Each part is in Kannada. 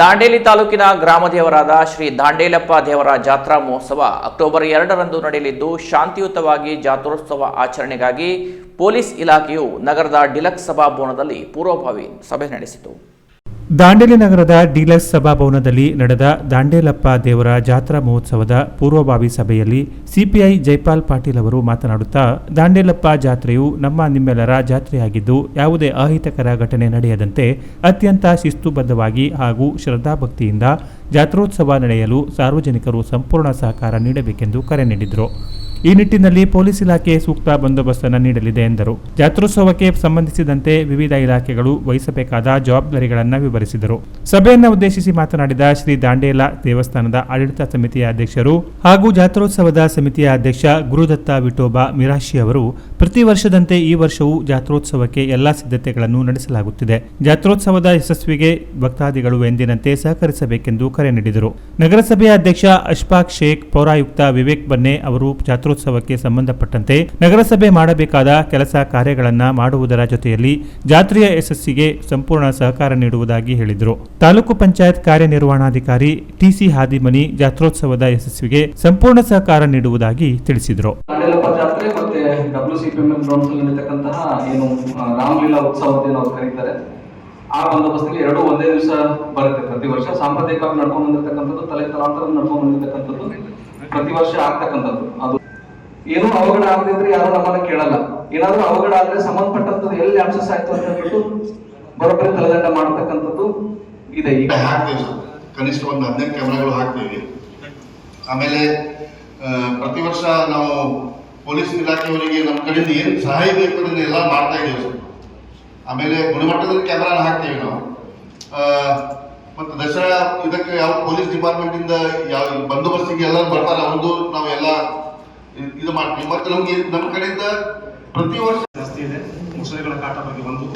ದಾಂಡೇಲಿ ತಾಲೂಕಿನ ಗ್ರಾಮ ದೇವರಾದ ಶ್ರೀ ದಾಂಡೇಲಪ್ಪ ದೇವರ ಜಾತ್ರಾ ಮಹೋತ್ಸವ ಅಕ್ಟೋಬರ್ ಎರಡರಂದು ನಡೆಯಲಿದ್ದು, ಶಾಂತಿಯುತವಾಗಿ ಜಾತ್ರೋತ್ಸವ ಆಚರಣೆಗಾಗಿ ಪೊಲೀಸ್ ಇಲಾಖೆಯು ನಗರದ ಡಿಲಕ್ಸ್ ಸಭಾಭವನದಲ್ಲಿ ಪೂರ್ವಭಾವಿ ಸಭೆ ನಡೆಸಿತು. ದಾಂಡೇಲಿ ನಗರದ ಡೀಲರ್ಸ್ ಸಭಾಭವನದಲ್ಲಿ ನಡೆದ ದಾಂಡೇಲಪ್ಪ ದೇವರ ಜಾತ್ರಾ ಮಹೋತ್ಸವದ ಪೂರ್ವಭಾವಿ ಸಭೆಯಲ್ಲಿ ಸಿಪಿಐ ಜೈಪಾಲ್ ಪಾಟೀಲ್ ಅವರು ಮಾತನಾಡುತ್ತಾ, ದಾಂಡೇಲಪ್ಪ ಜಾತ್ರೆಯು ನಮ್ಮ ನಿಮ್ಮೆಲ್ಲರ ಜಾತ್ರೆಯಾಗಿದ್ದು, ಯಾವುದೇ ಅಹಿತಕರ ಘಟನೆ ನಡೆಯದಂತೆ ಅತ್ಯಂತ ಶಿಸ್ತುಬದ್ಧವಾಗಿ ಹಾಗೂ ಶ್ರದ್ಧಾಭಕ್ತಿಯಿಂದ ಜಾತ್ರೋತ್ಸವ ನಡೆಯಲು ಸಾರ್ವಜನಿಕರು ಸಂಪೂರ್ಣ ಸಹಕಾರ ನೀಡಬೇಕೆಂದು ಕರೆ ನೀಡಿದರು. ಈ ನಿಟ್ಟಿನಲ್ಲಿ ಪೊಲೀಸ್ ಇಲಾಖೆ ಸೂಕ್ತ ಬಂದೋಬಸ್ತನ್ನು ನೀಡಲಿದೆ ಎಂದರು. ಜಾತ್ರೋತ್ಸವಕ್ಕೆ ಸಂಬಂಧಿಸಿದಂತೆ ವಿವಿಧ ಇಲಾಖೆಗಳು ವಹಿಸಬೇಕಾದ ಜವಾಬ್ದಾರಿಗಳನ್ನು ವಿವರಿಸಿದರು. ಸಭೆಯನ್ನು ಉದ್ದೇಶಿಸಿ ಮಾತನಾಡಿದ ಶ್ರೀ ದಾಂಡೇಲ ದೇವಸ್ಥಾನದ ಆಡಳಿತ ಸಮಿತಿಯ ಅಧ್ಯಕ್ಷರು ಹಾಗೂ ಜಾತ್ರೋತ್ಸವದ ಸಮಿತಿಯ ಅಧ್ಯಕ್ಷ ಗುರುದತ್ತ ವಿಠೋಬಾ ಮಿರಾಶಿ ಅವರು, ಪ್ರತಿ ವರ್ಷದಂತೆ ಈ ವರ್ಷವೂ ಜಾತ್ರೋತ್ಸವಕ್ಕೆ ಎಲ್ಲಾ ಸಿದ್ಧತೆಗಳನ್ನು ನಡೆಸಲಾಗುತ್ತಿದೆ. ಜಾತ್ರೋತ್ಸವದ ಯಶಸ್ವಿಗೆ ಭಕ್ತಾದಿಗಳು ಎಂದಿನಂತೆ ಸಹಕರಿಸಬೇಕೆಂದು ಕರೆ ನೀಡಿದರು. ನಗರಸಭೆಯ ಅಧ್ಯಕ್ಷ ಅಶ್ಫಾಕ್ ಶೇಖ್, ಪೌರಾಯುಕ್ತ ವಿವೇಕ್ ಬನ್ನೆ ಅವರು ಜಾತ್ರೋತ್ಸವಕ್ಕೆ ಸಂಬಂಧಪಟ್ಟಂತೆ ನಗರಸಭೆ ಮಾಡಬೇಕಾದ ಕೆಲಸ ಕಾರ್ಯಗಳನ್ನು ಮಾಡುವುದರ ಜೊತೆಯಲ್ಲಿ ಜಾತ್ರೆಯ ಯಶಸ್ಸಿಗೆ ಸಂಪೂರ್ಣ ಸಹಕಾರ ನೀಡುವುದಾಗಿ ಹೇಳಿದರು. ತಾಲೂಕು ಪಂಚಾಯತ್ ಕಾರ್ಯನಿರ್ವಹಣಾಧಿಕಾರಿ ಟಿಸಿ ಹಾದಿಮನಿ ಜಾತ್ರೋತ್ಸವದ ಯಶಸ್ಸಿಗೆ ಸಂಪೂರ್ಣ ಸಹಕಾರ ನೀಡುವುದಾಗಿ ತಿಳಿಸಿದರು. ಆ ಬಂದೋಬಸ್ತಿಗೆ ಎರಡೂ ಒಂದೇ ದಿವಸ ಬರುತ್ತೆ. ಪ್ರತಿ ವರ್ಷ ಸಾಂಪ್ರದಾಯಿಕವಾಗಿ ನಡ್ಕೊಂಡು ಬಂದಿರತಕ್ಕಂಥದ್ದು, ತಲೆ ತಲಾಂತರ ನಡ್ಕೊಂಡು ಬಂದಿರತಕ್ಕಂಥದ್ದು, ಪ್ರತಿ ವರ್ಷ ಆಗ್ತಕ್ಕಂಥದ್ದು. ಅದು ಏನೂ ಅವಘಡ ಆಗದಿದ್ರೆ ಯಾರು ನಮ್ಮನ್ನ ಕೇಳಲ್ಲ. ಏನಾದ್ರೂ ಅವಘಡ ಆದ್ರೆ ಸಂಬಂಧಪಟ್ಟಂತದ್ದು ಎಲ್ಲಿ ಆಕ್ಸಸ್ ಆಯ್ತು ಅಂತ ಹೇಳ್ಬಿಟ್ಟು ಬರೋಬ್ಬರಿ ತಲೆದಂಡ ಮಾಡ್ತಕ್ಕಂಥದ್ದು ಇದೆ ಈಗ. ಕನಿಷ್ಠ ಒಂದು ಹದಿನೈದು ಕ್ಯಾಮ್ರಾಗಳು ಹಾಕ್ತೀವಿ ಆಮೇಲೆ ಪ್ರತಿ ವರ್ಷ ನಾವು ಪೊಲೀಸ್ ಇಲಾಖೆಯವರಿಗೆ ನಮ್ಮ ಕಡೆಯಿಂದ ಏನು ಸಹಾಯ ಬೇಕು ಅದನ್ನ ಎಲ್ಲ ಮಾಡ್ತಾ ಇದ್ದೀವಿ ಆಮೇಲೆ ಗುಣಮಟ್ಟದಲ್ಲಿ ಕ್ಯಾಮ್ರಾ ಹಾಕ್ತೀವಿ ನಾವು. ಮತ್ತು ದಸರಾ ಇದಕ್ಕೆ ಯಾವ ಪೊಲೀಸ್ ಡಿಪಾರ್ಟ್ಮೆಂಟಿಂದ ಯಾವ ಬಂದೋಬಸ್ತಿಗೆ ಎಲ್ಲರೂ ಬರ್ತಾರೆ, ಅವ್ರದ್ದು ನಾವು ಎಲ್ಲ ಇದು ಮಾಡ್ತೀವಿ. ಮತ್ತೆ ನಮ್ಗೆ ನಮ್ಮ ಕಡೆಯಿಂದ ಪ್ರತಿ ವರ್ಷ ಜಾಸ್ತಿ ಇದೆ. ಮುಸುಳಿಗಳ ಕಾಟ ಬಗ್ಗೆ ಒಂದು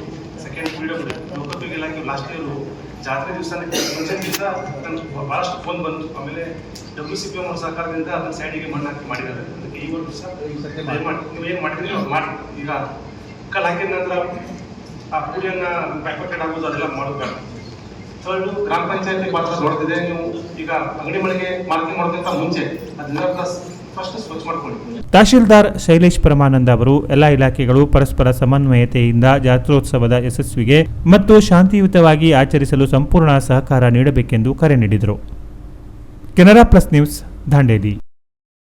ಸೆಕೆಂಡ್ ಪೀರಿಯಡ್ ಇಲಾಖೆ ಲಾಸ್ಟ್ ಇಯರ್ ಜಾತ್ರೆ ದಿವಸ ದಿವಸ ಬಹಳಷ್ಟು ಫೋನ್ ಬಂತು. ಆಮೇಲೆ ಡಬ್ಲ್ಯೂ ಸಿ ಪಿ ಸರ್ಕಾರದಿಂದ ಅದನ್ನ ಸೈಡಿಗೆ ಮಣ್ಣು ಹಾಕಿ ಮಾಡಿದ್ದಾರೆ. ಅದಕ್ಕೆ ಈ ವರ್ಷ ನೀವು ಏನು ಮಾಡಿದ್ರಿ ಮಾಡಿ. ಈಗ ಕಲ್ ಹಾಕಿದ ನಂತರ ಆ ಪೂಜೆಯನ್ನು ಪ್ಯಾಕೆಟ್ ಆಗೋದು ಅದೆಲ್ಲ ಮಾಡೋದು. ಬೇಡ ಥರ್ಡ್ ಗ್ರಾಮ ಪಂಚಾಯತಿ ಪಾತ್ರ ದೊಡ್ಡದಿದೆ ನೀವು ಈಗ ಅಂಗಡಿ ಮಳಿಗೆ ಮಾರ್ಕಿಂಗ್ ಮಾಡೋದಕ್ಕಿಂತ ಮುಂಚೆ ಅದನ್ನೆಲ್ಲ ಮಾಡ್ಕೊಳ್ಳಿ. ತಹಶೀಲ್ದಾರ್ ಶೈಲೇಶ್ ಪರಮಾನಂದ ಅವರು ಎಲ್ಲ ಇಲಾಖೆಗಳು ಪರಸ್ಪರ ಸಮನ್ವಯತೆಯಿಂದ ಜಾತ್ರೋತ್ಸವದ ಯಶಸ್ವಿಗೆ ಮತ್ತು ಶಾಂತಿಯುತವಾಗಿ ಆಚರಿಸಲು ಸಂಪೂರ್ಣ ಸಹಕಾರ ನೀಡಬೇಕೆಂದು ಕರೆ ನೀಡಿದರು. Canara plus news, Dandeli.